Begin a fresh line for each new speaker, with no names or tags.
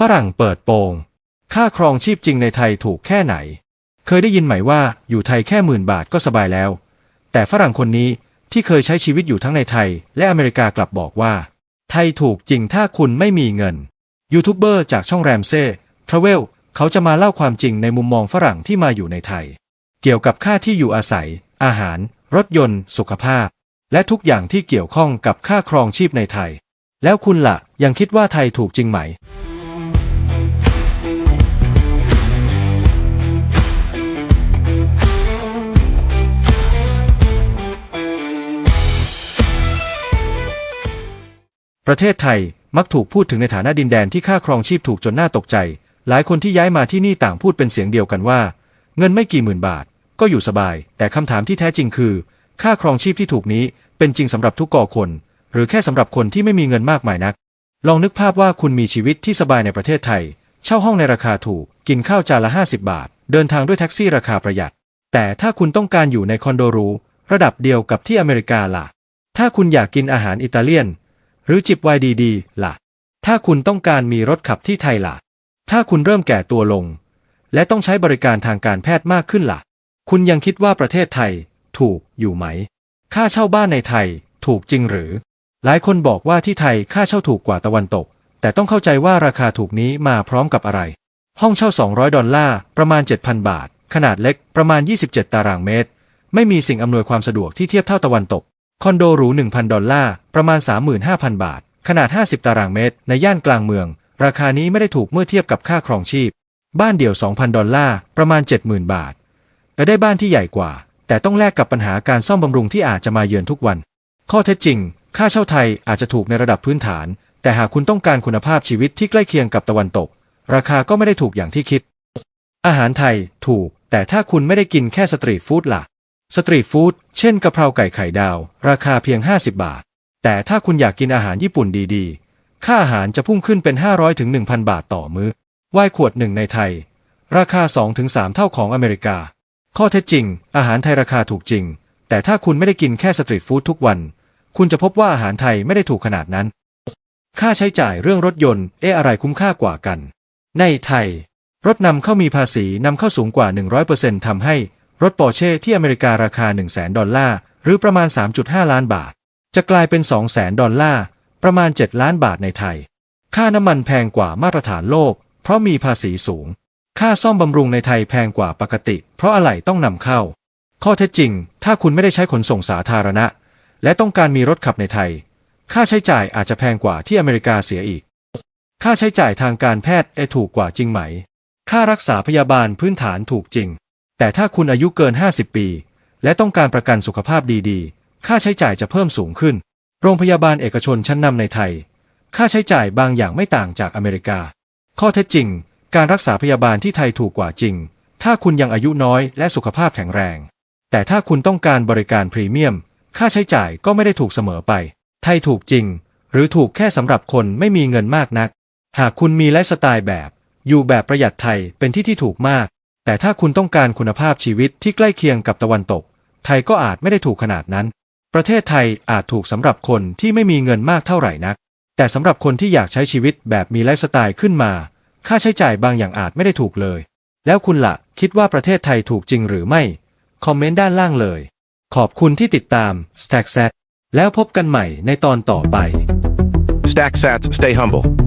ฝรั่งเปิดโปง ค่าครองชีพจริงในไทยถูกแค่ไหน เคยได้ยินไหมว่าอยู่ไทยแค่หมื่นบาทก็สบายแล้ว แต่ฝรั่งคนนี้ที่เคยใช้ชีวิตอยู่ทั้งในไทย และอเมริกากลับบอกว่า ไทยถูกจริงถ้าคุณไม่มีเงิน ยูทูบเบอร์จากช่องแรมเซ่ทราเวลเขาจะมาเล่าความจริงในมุมมองฝรั่งที่มาอยู่ในไทย เกี่ยวกับค่าที่อยู่อาศัย อาหาร รถยนต์ สุขภาพ และทุกอย่างที่เกี่ยวข้องกับค่าครองชีพในไทย แล้วคุณล่ะยังคิดว่าไทยถูกจริงไหม ประเทศไทยมักถูกพูดถึงในฐานะดินแดนที่ค่าครองชีพถูกจนน่าตกใจ หลายคนที่ย้ายมาที่นี่ต่างพูดเป็นเสียงเดียวกันว่า เงินไม่กี่หมื่นบาท ก็อยู่สบาย แต่คำถามที่แท้จริงคือ ค่าครองชีพที่ถูกนี้เป็นจริงสำหรับทุกก่อคน หรือแค่สำหรับคนที่ไม่มีเงินมากมายนัก ลองนึกภาพว่าคุณมีชีวิตที่สบายในประเทศไทย เช่าห้องในราคาถูก กินข้าวจานละ 50 บาท เดินทางด้วยแท็กซี่ราคาประหยัด แต่ถ้าคุณต้องการอยู่ในคอนโดหรูระดับเดียวกับที่อเมริกาล่ะ ถ้าคุณอยากกินอาหารอิตาเลียน หรือจิบไวน์ดีๆล่ะ ถ้าคุณต้องการมีรถขับที่ไทยล่ะ ถ้าคุณเริ่มแก่ตัวลง และต้องใช้บริการทางการแพทย์มากขึ้นล่ะ คุณยังคิดว่าประเทศไทย ถูกอยู่ไหม ค่าเช่าบ้านในไทย ถูกจริงหรือ หลายคนบอกว่าที่ไทยค่าเช่าถูกกว่าตะวันตก แต่ต้องเข้าใจว่าราคาถูกนี้มาพร้อมกับอะไร ห้องเช่า 200 ดอลลาร์ประมาณ 7,000 บาท ขนาดเล็กประมาณ 27 ตารางเมตร ไม่มีสิ่งอำนวยความสะดวกที่เทียบเท่าตะวันตก คอนโดหรู 1,000 ดอลลาร์ ประมาณ 35,000 บาท ขนาด 50 ตารางเมตร ในย่านกลางเมือง ราคานี้ไม่ได้ถูกเมื่อเทียบกับค่าครองชีพ บ้านเดี่ยว 2,000 ดอลลาร์ ประมาณ 70,000 บาท และได้บ้านที่ใหญ่กว่า แต่ต้องแลกกับปัญหาการซ่อมบำรุงที่อาจจะมาเยือนทุกวัน ข้อเท็จจริง ค่าเช่าไทยอาจจะถูกในระดับพื้นฐาน แต่หากคุณต้องการคุณภาพชีวิตที่ใกล้เคียงกับตะวันตก ราคาก็ไม่ได้ถูกอย่างที่คิด อาหารไทยถูก แต่ถ้าคุณไม่ได้กินแค่สตรีทฟู้ดล่ะ สตรีทฟู้ดเช่นกะเพราไก่ไข่ดาว ราคาเพียง 50 บาท แต่ถ้าคุณอยากกินอาหารญี่ปุ่นดีๆ ค่าอาหารจะพุ่งขึ้นเป็น 500ถึง1,000 บาทต่อมื้อไวน์ขวดหนึ่งในไทย ราคา 2-3 เท่าของอเมริกา ข้อเท็จจริง อาหารไทยราคาถูกจริง แต่ถ้าคุณไม่ได้กินแค่สตรีทฟู้ดทุกวัน คุณจะพบว่าอาหารไทยไม่ได้ถูกขนาดนั้น ค่าใช้จ่ายเรื่องรถยนต์ เอะอะไรคุ้มค่ากว่ากัน ในไทย รถนำเข้ามีภาษีนำเข้าสูงกว่า 100%ทำให้ รถปอร์เช่ที่อเมริการาคา 1 0 0 0 0 ดอลลาร์ หรือประมาณ 3.5 ล้านบาท จะกลายเป็น 2 0 0 0 0 ดอลลาร์ ประมาณ 7 ล้านบาทในไทย ค่าน้ำมันแพงกว่ามาตรฐานโลก เพราะมีภาษีสูง ค่าซ่อมบำรุงในไทยแพงกว่าปกติ เพราะอะไหล่ต้องนำเข้า ข้อเท็จจริง ถ้าคุณไม่ได้ใช้ขนส่งสาธารณะ และต้องการมีรถขับในไทย ค่าใช้จ่ายอาจจะแพงกว่าที่อเมริกาเสียอีก ค่าใช้จ่ายทางการแพทย์เอถูกกว่าจริงไหม ค่ารักษาพยาบาลพื้นฐานถูกจริง แต่ถ้าคุณอายุเกิน 50 ปี และต้องการประกันสุขภาพดีๆ ค่าใช้จ่ายจะเพิ่มสูงขึ้น โรงพยาบาลเอกชนชั้นนำในไทย ค่าใช้จ่ายบางอย่างไม่ต่างจากอเมริกา ข้อเท็จจริง การรักษาพยาบาลที่ไทยถูกกว่าจริง ถ้าคุณยังอายุน้อยและสุขภาพแข็งแรง แต่ถ้าคุณต้องการบริการพรีเมียม ค่าใช้จ่ายก็ไม่ได้ถูกเสมอไป ไทยถูกจริง หรือถูกแค่สำหรับคนไม่มีเงินมากนัก หากคุณมีไลฟ์สไตล์แบบ อยู่แบบประหยัดไทยเป็นที่ที่ถูกมาก แต่ถ้าคุณต้องการคุณภาพชีวิตที่ใกล้เคียงกับตะวันตก ไทยก็อาจไม่ได้ถูกขนาดนั้น ประเทศไทยอาจถูกสำหรับคนที่ไม่มีเงินมากเท่าไหร่นัก แต่สำหรับคนที่อยากใช้ชีวิตแบบมีไลฟ์สไตล์ขึ้นมา ค่าใช้จ่ายบางอย่างอาจไม่ได้ถูกเลย แล้วคุณละ่ะ คิดว่าประเทศไทยถูกจริงหรือไม่ คอมเมนต์ด้านล่างเลย ขอบคุณที่ติดตาม Stack Set แล้วพบกันใหม่ในตอนต่อไป
Stack sats, stay humble.